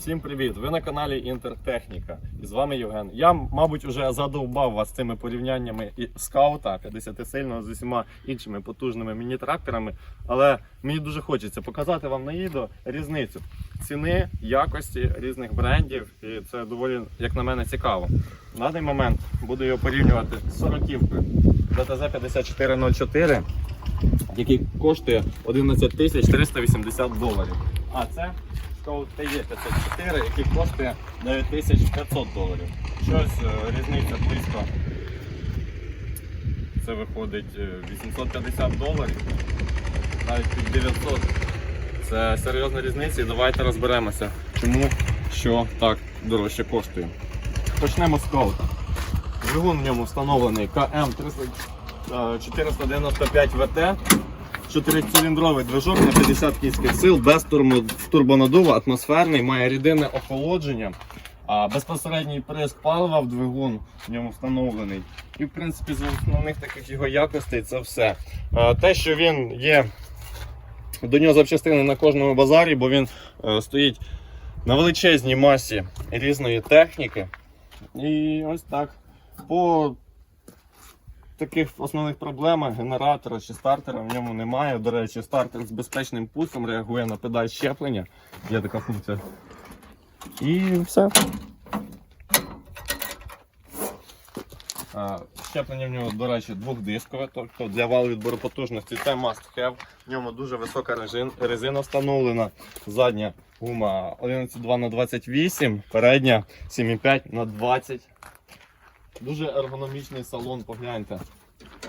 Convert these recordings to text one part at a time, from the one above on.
Всім привіт! Ви на каналі Інтертехніка. І з вами Євген. Я, мабуть, вже задовбав вас цими порівняннями і скаута 50-сильного з усіма іншими потужними міні-тракторами. Але мені дуже хочеться показати вам на відео різницю ціни, якості різних брендів. І це доволі, як на мене, цікаво. На даний момент буду його порівнювати з 40 DTZ 5404, який коштує 11 тисяч 380 доларів. А це Scout TE504, який коштує 9500 доларів. Щось е, різниця близько. Це виходить е, 850 доларів, навіть під 900. Це серйозна різниця і давайте розберемося, чому що так дорожче коштує. Почнемо з скаута. Двигун в ньому встановлений КМ 495 ВТ. Чотирициліндровий движок на 50 кінських сил, без турбонаддуву, атмосферний, має рідинне охолодження, а безпосередній приск палива в двигун в ньому встановлений. І в принципі з основних таких його якостей це все. Те, що він є до нього запчастини на кожному базарі, бо він е, стоїть на величезній масі різної техніки. І ось так. По таких основних проблемах генератора чи стартера в ньому немає. До речі, стартер з безпечним пуском реагує на педаль щеплення. Є така функція. І все. Щеплення в нього, до речі, двохдискове, тобто для валу відбору потужності це must have. В ньому дуже висока резина встановлена. Задня гума 11,2 на 28, передня 7,5 на 20. Дуже ергономічний салон, погляньте.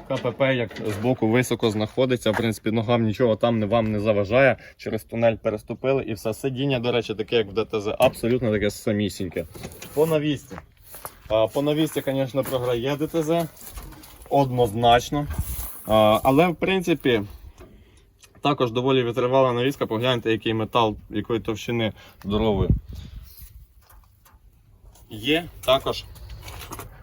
КПП як збоку високо знаходиться, в принципі, ногам нічого там не вам не заважає. Через тунель переступили і все. Сидіння, до речі, таке, як в ДТЗ, абсолютно таке самісіньке. По навісті. По навісті, звісно, програє ДТЗ. Однозначно. Але в принципі. Також доволі витривала навіска, погляньте, який метал, якої товщини здоровий. Є також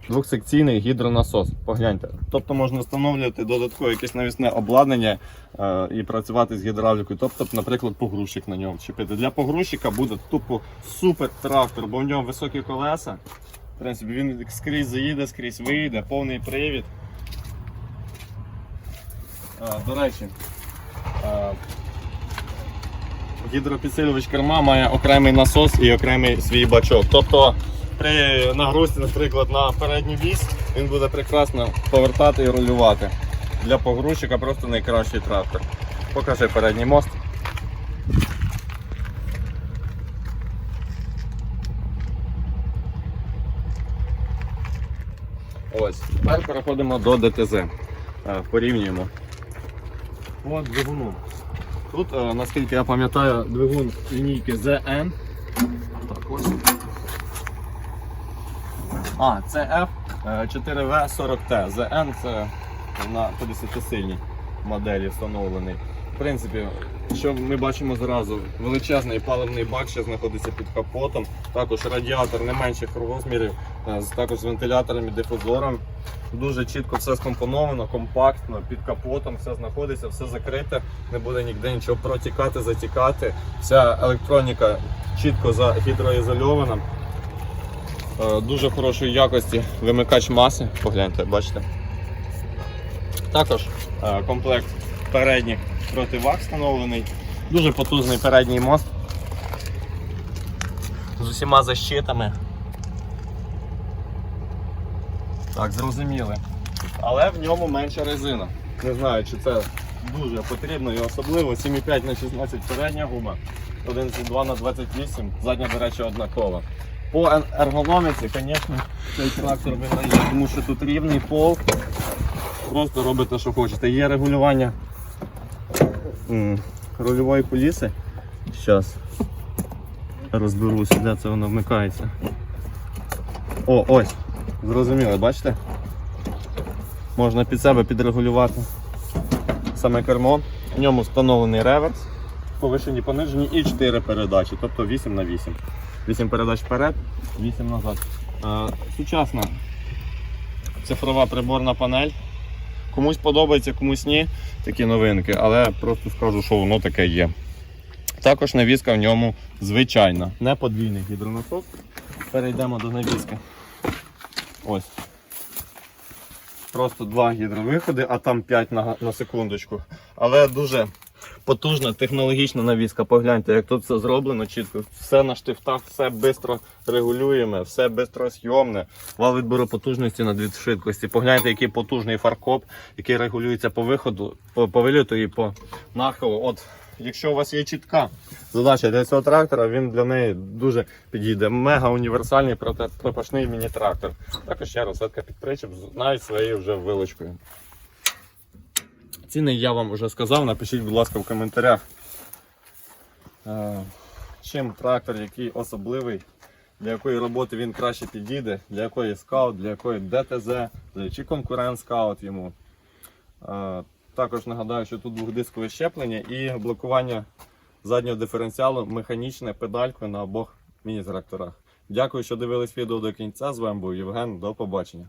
двохсекційний гідронасос. Погляньте. Тобто можна встановлювати додаткове якесь навісне обладнання е, і працювати з гідравлікою. Тобто, наприклад, погрузчик на нього вчепити. Для погрузчика буде тупо супер трактор, бо в нього високі колеса. В принципі, він скрізь заїде, скрізь вийде, повний привід. Е, до речі, е, гідропідсилювач керма має окремий насос і окремий свій бачок. Тобто при нагрузці, наприклад, на передню вісь, він буде прекрасно повертати і рулювати. Для погрузчика просто найкращий трактор. Покажи передній мост. Ось, тепер переходимо до ДТЗ. Е, Порівнюємо. По двигуну. Тут, е, наскільки я пам'ятаю, двигун лінійки ZN. Так, ось. А, це F 4V40T. ZN це на 50-сильній моделі встановлений. В принципі, що ми бачимо зразу, величезний паливний бак ще знаходиться під капотом. Також радіатор не менших розмірів, е, також з вентилятором і дифузором. Дуже чітко все скомпоновано, компактно, під капотом все знаходиться, все закрите, не буде ніде нічого протікати, затікати. Вся електроніка чітко загідроізольована. Е, Дуже хорошої якості вимикач маси, погляньте, бачите. Також е, комплект передніх противаг встановлений. Дуже потужний передній мост з усіма защитами. Так, зрозуміли. Але в ньому менша резина. Не знаю, чи це дуже потрібно і особливо. 7,5 на 16 передня гума, 11,2 на 28, задня, до речі, однакова. По ергономіці, звісно, цей трактор виграє, тому що тут рівний пол. Просто робите, що хочете. Є регулювання м, рульової поліси. Зараз розберуся, де це воно вмикається. О, ось. Зрозуміли, бачите? Можна під себе підрегулювати саме кермо. В ньому встановлений реверс, повишені, понижені і 4 передачі, тобто 8 на 8. 8 передач вперед, 8 назад. Е, сучасна цифрова приборна панель. Комусь подобається, комусь ні такі новинки, але просто скажу, що воно таке є. Також навіска в ньому звичайна, не подвійний гідронасос. Перейдемо до навіски. Ось. Просто два гідровиходи, а там 5 на, на секундочку. Але дуже потужна технологічна навіска. Погляньте, як тут все зроблено чітко. Все на штифтах, все швидко регулюємо, все швидкосйомне. Вал відбору потужності на дві швидкості. Погляньте, який потужний фаркоп, який регулюється по виходу, по, по виліту і по нахилу. От, якщо у вас є чітка задача для цього трактора, він для неї дуже підійде. Мега універсальний проте- пропашний міні-трактор. Також ще розетка під причіп, навіть своєю вже вилочкою. Ціни я вам вже сказав, напишіть, будь ласка, в коментарях. Е, Чим трактор, який особливий, для якої роботи він краще підійде, для якої скаут, для якої ДТЗ, чи конкурент скаут йому. Е, Також нагадаю, що тут двохдискове щеплення і блокування заднього диференціалу механічне педалькою на обох міні-тракторах. Дякую, що дивились відео до кінця. З вами був Євген. До побачення.